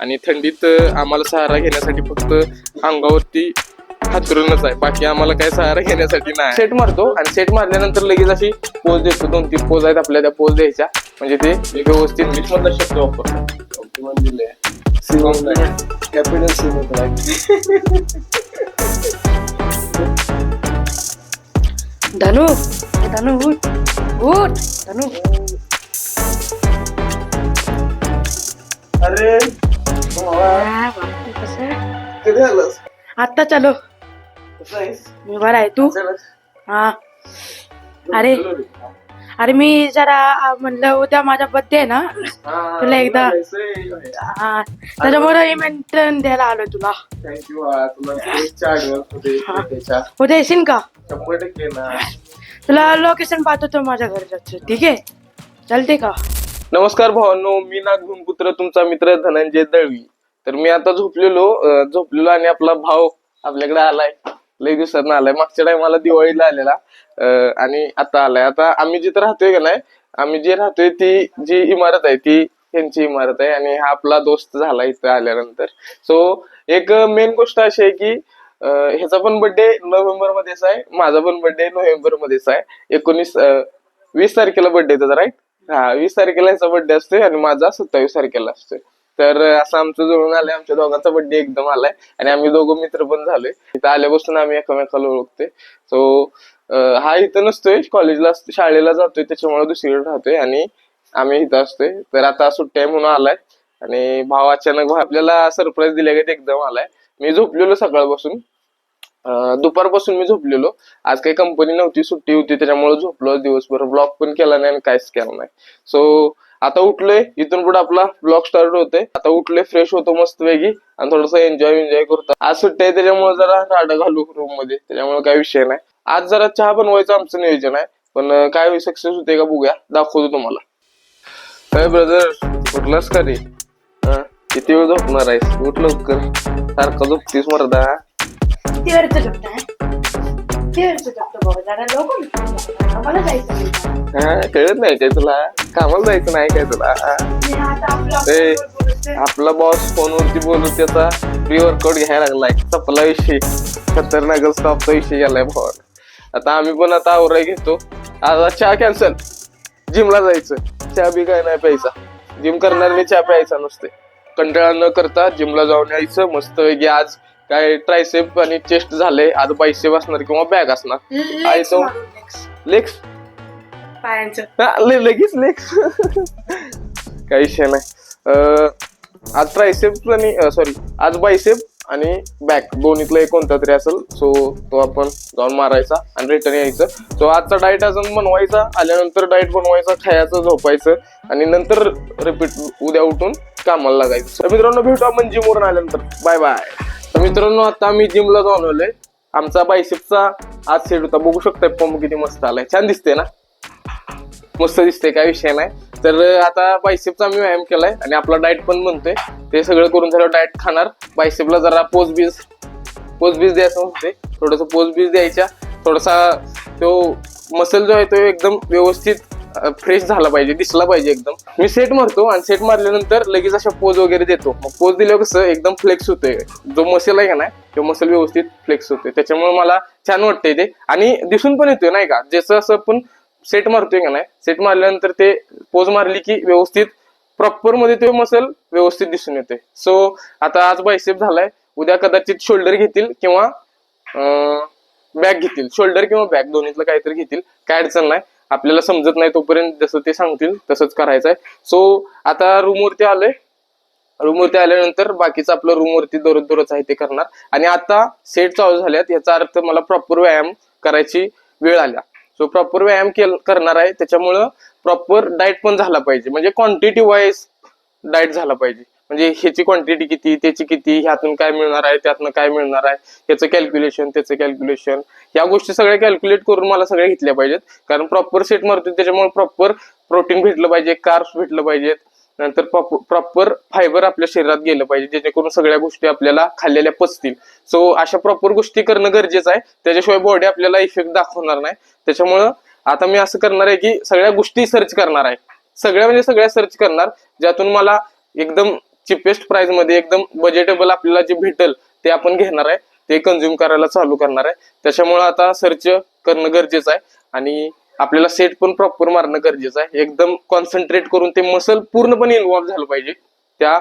आणि थंडीत आम्हाला सहारा घेण्यासाठी फक्त अंगावरती हातरूनच आहे. बाकी आम्हाला काय सहारा घेण्यासाठी नाही. सेट मारतो. आणि सेट मारल्यानंतर लगेच अशी पोज देतो. दोन तीन पोज आहेत आपल्या त्या पोज द्यायच्या. म्हणजे ते व्यवस्थित मधला शब्द वापरतो धनु धनु धनु. अरे! आत्ता चालो. मी बरा आहे. तू? हा. अरे. अरे मी जरा म्हणलं उद्या माझा बर्थडे आहे ना? तुला एकदा. हा. त्याच्यामुळे इमेंटन द्यायला आलोय तुला. उद्या येशील का? तुला लोकेशन पाठवतो माझ्या घरचं. ठीक आहे? चालते का? नमस्कार भावांनो मी नागभूमपुत्र तुमचा मित्र धनंजय दळवी. तर मी आता झोपलेलो झोपलेलो आणि आपला भाव आपल्याकडे आलाय. लई दिवसात आलाय. मागच्या टायमाला दिवाळीला आलेला. आणि आता आलाय. आता आम्ही जिथं राहतोय का नाही आम्ही जे राहतोय ती जी इमारत आहे ती त्यांची इमारत आहे आणि हा आपला दोस्त झाला इथं आल्यानंतर. सो एक मेन गोष्ट अशी आहे की ह्याचा पण बर्थडे नोव्हेंबर मध्येच आहे. माझा पण बर्थडे नोव्हेंबर मध्येच आहे. एकोणीस वीस तारखेला बर्थडे त्याचा राईट हा वीस तारखेला याचा बर्थडे असतोय आणि माझा सत्तावीस तारखेला असतोय. तर असं आमचं जुळून आलंय आमच्या दोघांचा बर्थडे एकदम आलाय. आणि आम्ही दोघं मित्र पण झालोय. इथं आल्यापासून आम्ही एकमेकाला ओळखतोय. सो हा इथं नसतोय कॉलेजला शाळेला जातोय त्याच्यामुळे दुसरीकडे राहतोय आणि आम्ही इथं असतोय. तर आता सुट्ट्या म्हणून आलाय. आणि भाव अचानक आपल्याला सरप्राईज दिल्या एकदम आलाय. मी झोपलेलो सकाळपासून. दुपारपासून मी झोपलेलो. आज काही कंपनी नव्हती सुट्टी होती त्याच्यामुळे झोपलो दिवसभर. ब्लॉग पण केला नाही आणि काहीच केलं नाही. सो आता उठलोय इथून पुढे आपला ब्लॉग स्टार्ट होतोय. आता उठलोय फ्रेश होतो मस्त वेगळी आणि थोडस एन्जॉय एन्जॉय करतो. आज सुट्टी आहे त्याच्यामुळे जरा राडा घालू रूममध्ये. त्याच्यामुळे काही विषय नाही. आज जरा चहा बनवायचं आमचं नियोजन आहे. पण काय सक्सेस होते का बघूया. दाखवतो तुम्हाला. काय ब्रदर उठलास का रे? किती वेळ झोपणार आहेस? उठ लवकर. सारखं झोपतीस मरदा. झोपतो बाबा जरा जायचं नाही. हा कळत नाही काय तुला कामाला जायचं नाही काय तुला मी आता आपलं ए. आपलं बोलतोय. आपला बॉस फोनवरती बोलून त्याचा प्री वर्कआउट घ्यायला लागलाय सपला विषय खतरनाक स्टॉपचा विषय गेलाय भावाला आता आम्ही पण आता आवराय घेतो आता चहा कॅन्सल जिमला जायचं चहा बी काय नाही प्यायचा जिम करणाऱ्याने चहा प्यायचा नसते कंटाळा न करता जिमला जाऊन यायचं मस्त आज काय ट्रायसेप आणि चेस्ट झाले आज बायसेप असणार किंवा बॅग असणार. तो- legs. लेग्स पायांचं. हा, ले- लगेच लेग्स काही विषय नाही. अं, आज ट्रायसेप आणि सॉरी आज बायसेप आणि बॅक दोन्हीतलं एक कोणता तरी असेल सो तो आपण जाऊन मारायचा आणि रिटर्न यायचं. सो आजचा डाएट अजून बनवायचा आल्यानंतर डाएट बनवायचा खायचं झोपायचं आणि नंतर रिपीट उद्या उठून कामाला लागायचं. तर मित्रांनो भेटू आपण जिमवरून आल्यानंतर. बाय बाय मित्रांनो आता मी जिमला जाऊन आलोय. आमचा बायसेपचा आज सेट होता. बघू शकताय पंप किती मस्त आलाय. छान दिसते ना? मस्त दिसते काय विषय नाही. तर आता बायसेपचा मी व्यायाम केलाय आणि आपला डाएट पण बनतोय ते सगळं करून झालं डाएट खाणार. बायसेपला जरा पोज बीज पोज बीज द्यायचं म्हणते थोडस पोज बीज द्यायच्या. थोडासा तो मसल जो आहे तो एकदम व्यवस्थित फ्रेश झाला पाहिजे दिसला पाहिजे एकदम. मी सेट मारतो आणि सेट मारल्यानंतर लगेच अशा पोज वगैरे देतो. मग पोज दिल्यावर कसं एकदम फ्लेक्स होतोय. जो मसल आहे का नाही तो मसल व्यवस्थित फ्लेक्स होतोय. त्याच्यामुळे मला छान वाटतंय ते. आणि दिसून पण येतोय नाही का? जसं असं आपण सेट मारतोय का नाही सेट मारल्यानंतर ते पोज मारली की व्यवस्थित प्रॉपरमध्ये ते मसल व्यवस्थित दिसून येते सो आता आज बायसेप झालाय. उद्या कदाचित शोल्डर घेतील किंवा बॅक घेतील. शोल्डर किंवा बॅक दोन्हीतलं काहीतरी घेतील. काय अडचण नाही. आपल्याला समजत नाही तोपर्यंत जसं ते सांगतील तसंच करायचं आहे. सो आता रूमवरती आलोय. रूमवरती आल्यानंतर बाकीचं आपलं रूमवरती दररोज दररोज आहे ते करणार. आणि आता सेट चालू झाल्यात याचा अर्थ मला प्रॉपर व्यायाम करायची वेळ आल्या. सो प्रॉपर व्यायाम केल करणार आहे. त्याच्यामुळं प्रॉपर डाएट पण झाला पाहिजे. म्हणजे क्वांटिटी वाईज डाएट झाला पाहिजे. म्हणजे ह्याची क्वांटिटी किती त्याची किती ह्यातून काय मिळणार आहे त्यातनं काय मिळणार आहे त्याचं कॅल्क्युलेशन त्याचं कॅल्क्युलेशन या गोष्टी सगळ्या कॅल्क्युलेट करून मला सगळ्या घेतल्या पाहिजेत. कारण प्रॉपर सेट मारतो त्याच्यामुळे प्रॉपर प्रोटीन भेटलं पाहिजे कार्ब्स भेटलं पाहिजेत. नंतर प्रॉपर फायबर आपल्या शरीरात गेलं पाहिजे जेणेकरून सगळ्या गोष्टी आपल्याला खाल्लेल्या पचतील. सो अशा प्रॉपर गोष्टी करणं गरजेचं आहे. त्याच्याशिवाय बॉडी आपल्याला इफेक्ट दाखवणार नाही. त्याच्यामुळं आता मी असं करणार आहे की सगळ्या गोष्टी सर्च करणार आहे. सगळ्या म्हणजे सगळ्या सर्च करणार ज्यातून मला एकदम चिपेस्ट प्राइसमध्ये एकदम बजेटेबल आपल्याला जे भेटेल ते आपण घेणार आहे. ते कन्झ्युम करायला चालू करणार आहे. त्याच्यामुळे आता सर्च करणं गरजेचं आहे. आणि आपल्याला सेट पण प्रॉपर मारणं गरजेचं आहे. एकदम कॉन्सन्ट्रेट करून ते मसल पूर्णपणे इन्व्हॉल्व्ह झालं पाहिजे त्या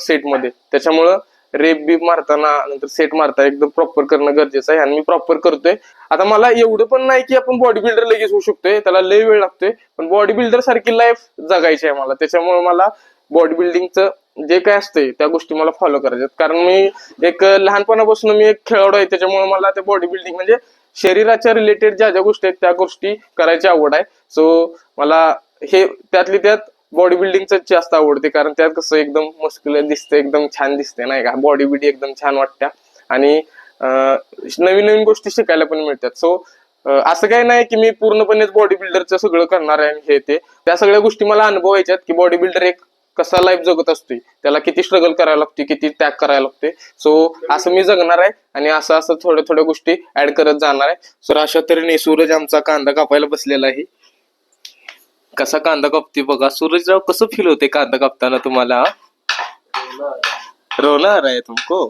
सेटमध्ये त्याच्यामुळं रेप बीप मारताना नंतर सेट मारता एकदम प्रॉपर करणं गरजेचं आहे. आणि मी प्रॉपर करतोय. आता मला एवढं पण नाही की आपण बॉडी बिल्डर लगेच होऊ शकतोय. त्याला लय वेळ लागतोय. पण बॉडी बिल्डर सारखी लाईफ जगायची आहे मला. त्याच्यामुळे मला बॉडी बिल्डिंगचं जे काय असते त्या गोष्टी मला फॉलो करायच्यात. कारण मी एक लहानपणापासून मी एक खेळाडू आहे त्याच्यामुळे मला ते बॉडी बिल्डिंग म्हणजे शरीराच्या रिलेटेड ज्या ज्या गोष्टी आहेत त्या गोष्टी करायची आवड आहे. सो मला हे त्यातली त्यात बॉडी बिल्डिंगच जास्त आवडते कारण त्यात कसं एकदम मस्क्युलर दिसते एकदम छान दिसते नाही का? बॉडी बिडी एकदम छान वाटत्या. आणि नवीन नवीन गोष्टी शिकायला पण मिळतात. सो असं काही नाही की मी पूर्णपणेच बॉडी बिल्डरचं सगळं करणार आहे आणि हे ते. त्या सगळ्या गोष्टी मला अनुभवायच्यात की बॉडी बिल्डर एक कसा लाईफ जगत असतोय त्याला किती स्ट्रगल करायला लागते किती त्याग करायला लागते सो असं मी जगणार आहे आणि असं असं थोड्या थोड्या गोष्टी ऍड करत जाणार आहे. सो अशा तऱ्हेने सूरज आमचा कांदा कापायला बसलेला आहे. कसा कांदा कापते बघा. सूरजराव कसं फील होते कांदा कापताना तुम्हाला? रोना रहा है तुमको.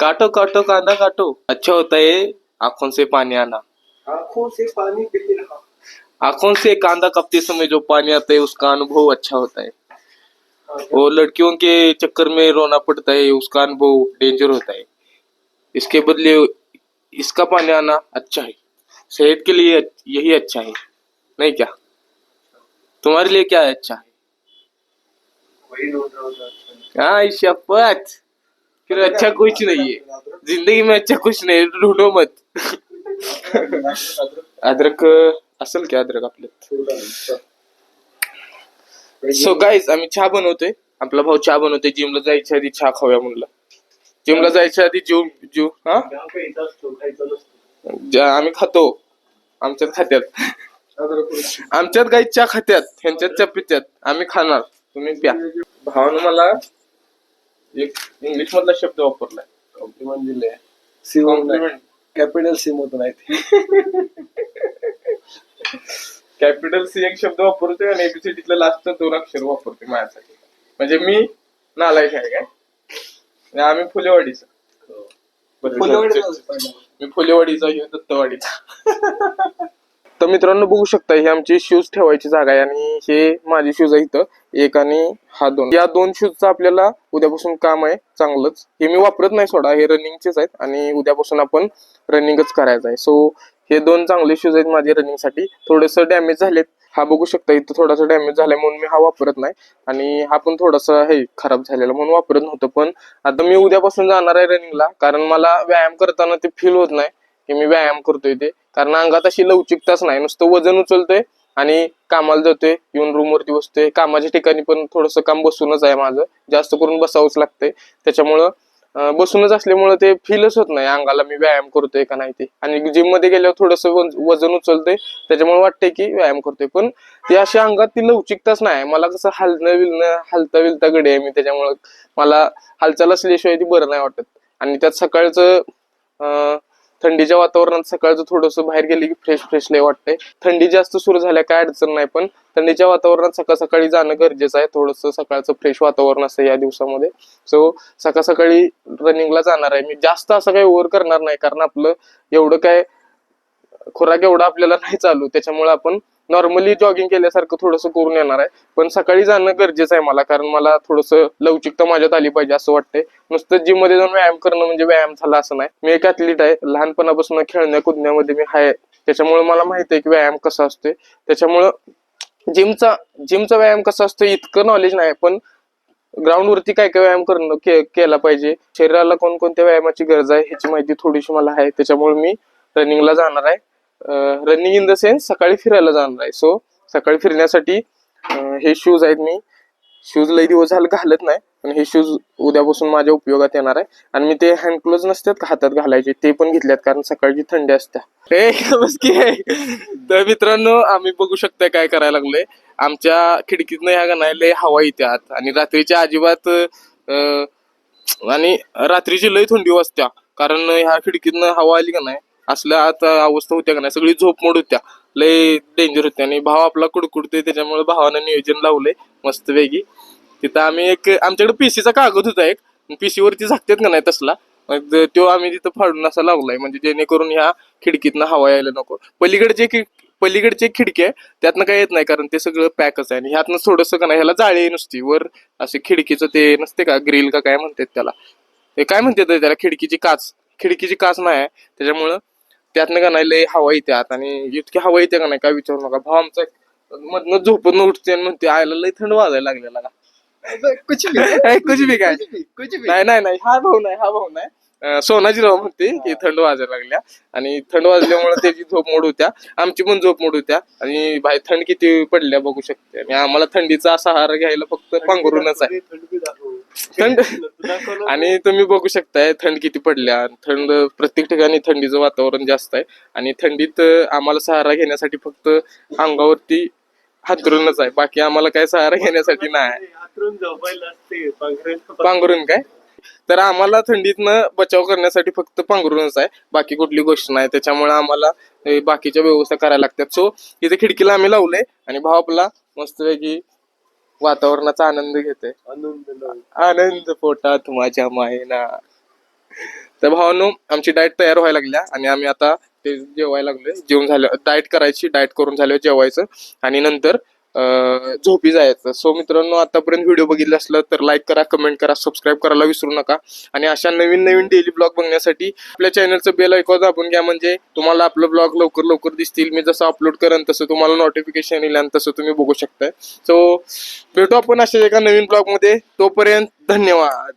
काटो काटो कांदा काटो. अच्छा होता है आंखों से पानी आना आंखों से पानी बह रहा आंखों से कांदा कापते समय जो पानी आता है उसका अनुभव अच्छा होता है वो लड़कियों के चक्कर में रोना पड़ता है उसका अनुभव डेंजर होता है। इसके बदले इसका पानी आना अच्छा है। सेहत के लिए यही अच्छा है नहीं क्या? तुम्हारे लिए क्या है अच्छा? है हूँ शपथ फिर अच्छा कुछ नहीं है। ज़िंदगी में अच्छा कुछ नहीं है, ढूंढो मत। अद्रक असेल क्या अद्रक आपल्यात सो गाईज आम्ही चहा बनवतोय. आपला भाऊ चहा बनवतोय. जिमला जायच्या आधी चहा खाऊया म्हणलं. जिमला जायच्या आधी जीव जीव हा. ज्या आम्ही खातो आमच्यात खात्यात. आमच्यात गाई चहा खात्यात. ह्यांच्यात चहा पित्यात. आम्ही खाणार. तुम्ही प्या. भावानं मला एक इंग्लिश मधला शब्द वापरलाय. कॉम्प्लिमेंट दिले कॉम्प्लिमेंट कॅपिटल सिम होत नाही कॅपिटल सी एक शब्द वापरतोय आणि एबीसीडीतलं लास्टचं दोन अक्षर वापरतोय माझ्यासाठी. म्हणजे मी नालायक आहे काय? आणि आम्ही फुलेवाडीचा. मी फुलेवाडीचा हे दत्तवाडीचा. तर मित्रांनो बघू शकता ही आमची शूज ठेवायची जागा आहे आणि हे माझे शूज आहे इथं. एक आणि हा दोन. या दोन शूजचं आपल्याला उद्यापासून काम आहे चांगलंच. हे मी वापरत नाही सोडा हे रनिंगचेच आहेत आणि उद्यापासून आपण रनिंगच करायचं आहे. सो हे दोन चांगले शूज आहेत माझे रनिंगसाठी थोडंसं डॅमेज झालेत. हा बघू शकता इथं थोडासा डॅमेज झालाय म्हणून मी हा वापरत नाही. आणि हा पण थोडासा हे खराब झालेला म्हणून वापरत नव्हतं. पण आता मी उद्यापासून जाणार आहे रनिंगला कारण मला व्यायाम करताना ते फील होत नाही की मी व्यायाम करतोय ते. कारण अंगात अशी लवचिकताच नाही. नुसतं वजन उचलतोय आणि कामाला जातोय. येऊन रूमवरती बसतोय. कामाच्या ठिकाणी पण थोडंसं काम बसूनच आहे माझं. जास्त करून बसावंच लागतंय. त्याच्यामुळं बसूनच असल्यामुळं ते फीलच होत नाही. अंगाला मी व्यायाम करतोय का नाही ते. आणि जिममध्ये गेल्यावर थोडस वजन उचलतोय. त्याच्यामुळे वाटतंय की व्यायाम करतोय. पण ते अशा अंगात ती लवचिकताच नाही. मला कसं हलणं विलणं हलता विलता गडी आहे मी. त्याच्यामुळं मला हालचाल असल्याशिवाय ती बरं नाही वाटत. आणि त्यात सकाळचं अं, थंडीच्या वातावरणात सकाळचं थोडंसं बाहेर गेले की फ्रेश फ्रेश लय वाटतंय. थंडी जास्त सुरू झाल्या काय अडचण नाही पण थंडीच्या वातावरणात सकाळ सकाळी जाणं गरजेचं आहे. थोडंसं सकाळचं फ्रेश वातावरण असतं या दिवसामध्ये. सो सकाळ सकाळी रनिंगला जाणार आहे. मी जास्त असं काही ओव्हर करणार नाही कारण आपलं एवढं काय खुराक एवढा आपल्याला नाही चालू. त्याच्यामुळे आपण नॉर्मली जॉगिंग केल्यासारखं थोडंसं करून येणार आहे. पण सकाळी जाणं गरजेचं आहे मला कारण मला थोडंसं लवचिकता माझ्यात आली पाहिजे असं वाटतंय. नुसतं जिममध्ये जाऊन व्यायाम करणं म्हणजे व्यायाम झाला असं नाही. मी एक ऍथलीट आहे. लहानपणापासून खेळण्या कुदण्यामध्ये मी आहे. त्याच्यामुळे मला माहिती आहे की व्यायाम कसा असतोय. त्याच्यामुळं जिमचा जिमचा व्यायाम कसा असतो इतकं नॉलेज नाही पण ग्राउंड वरती काय काय व्यायाम करणं के- केला पाहिजे. शरीराला कोणकोणत्या व्यायामाची गरज आहे ह्याची माहिती थोडीशी मला आहे. त्याच्यामुळे मी रनिंगला जाणार आहे. रनिंग इन द सेन्स सकाळी फिरायला जाणार आहे. सो सकाळी फिरण्यासाठी हे शूज आहेत मी. शूज लई दिवस झालं घालत नाही पण हे शूज उद्यापासून माझ्या उपयोगात येणार आहे. आणि मी ते हँड क्लोज नसतात का हातात घालायचे ते पण घेतल्यात कारण सकाळची थंडी असते. ए, बस तर मित्रांनो आम्ही बघू शकता काय करायला लागलोय. आमच्या खिडकीतनं ह्या का लय हवा येते आत. आणि रात्रीच्या अजिबात आणि रात्रीची लय थंडी वाजत्या. कारण ह्या खिडकीतनं हवा आली का नाही असल्या आता अवस्था होत्या का नाही? सगळी झोप मोड होत्या. लय डेंजर होत्या. आणि भाव आपला कुडकुडते त्याच्यामुळे भावानं नियोजन लावलंय. वेगी तिथं आम्ही एक आमच्याकडे पीसीचा कागद होता एक. पीसीवरती झाकतेत झाकतात का नाही तसला. मग तो आम्ही तिथं फाडून असा लावलाय. म्हणजे जेणेकरून ह्या खिडकीतनं हवा यायला नको. पलीकडचे पलीकडची एक खिडकी आहे त्यातनं काय येत नाही कारण ते सगळं पॅकच आहे. आणि ह्यातनं थोडंसं का नाही ह्याला जाळी नुसती. वर असे खिडकीचं ते नसते का? ग्रिल का काय म्हणतात त्याला. ते काय म्हणतात त्याला? खिडकीची काच. खिडकीची काच नाही आहे. त्याच्यामुळं त्यातनं का नाही लय हवा येते आत आणि इतकी हवा येते का नाही काय विचारू नका. भाव आमचा मधनं झोपून उठते आणि म्हणते आयला लय थंड वाजायला लागलेला का कुछ ए, कुछ भी काय? कुछ नाही नाही नाही. हा भाऊ नाही हा भाऊ नाही. अं, सोनाजी राव म्हणते की थंड वाजायला लागल्या. आणि थंड वाजल्यामुळे त्याची झोप मोड होत्या. आमची पण झोप मोड होत्या. आणि बाहेर थंड किती पडल्या बघू शकते. आणि आम्हाला थंडीचा सहारा घ्यायला फक्त पांघरूनच आहे. थंड. आणि तुम्ही बघू शकताय थंड किती पडल्या. थंड प्रत्येक ठिकाणी थंडीचं वातावरण जास्त आहे. आणि थंडीत आम्हाला सहारा घेण्यासाठी फक्त अंगावरती हातरूनच आहे. बाकी आम्हाला काय सहारा घेण्यासाठी नाही. पांघरून काय? तर आम्हाला थंडीतनं बचाव करण्यासाठी फक्त पांघरूनच आहे. बाकी कुठली गोष्ट नाही. त्याच्यामुळे आम्हाला बाकीच्या व्यवस्था करायला लागतात. सो इथे खिडकीला आम्ही लावलंय. आणि भाव आपला मस्तपैकी वातावरणाचा आनंद घेतोय. आनंद पोटात माझ्या मायना. तर भावानो आमची डाएट तयार व्हायला लागल्या आणि आम्ही आता ते जेवायला लागलोय. जेवण झालं डाएट करायची डाएट करून झाल्यावर जेवायचं. आणि नंतर झोपी जायचं. सो मित्रांनो आतापर्यंत व्हिडिओ बघितला असला तर लाईक करा कमेंट करा सबस्क्राईब करायला विसरू नका. आणि अशा नवीन नवीन डेली ब्लॉग बघण्यासाठी आपल्या चॅनलचं बेल ऐकवा दाबून घ्या. म्हणजे तुम्हाला आपलं ब्लॉग लवकर लवकर दिसतील. मी जसं अपलोड करेन तसं तुम्हाला नोटिफिकेशन येईल आणि तसं तुम्ही बघू शकताय. सो भेटू आपण अशा एका नवीन ब्लॉगमध्ये. तोपर्यंत धन्यवाद.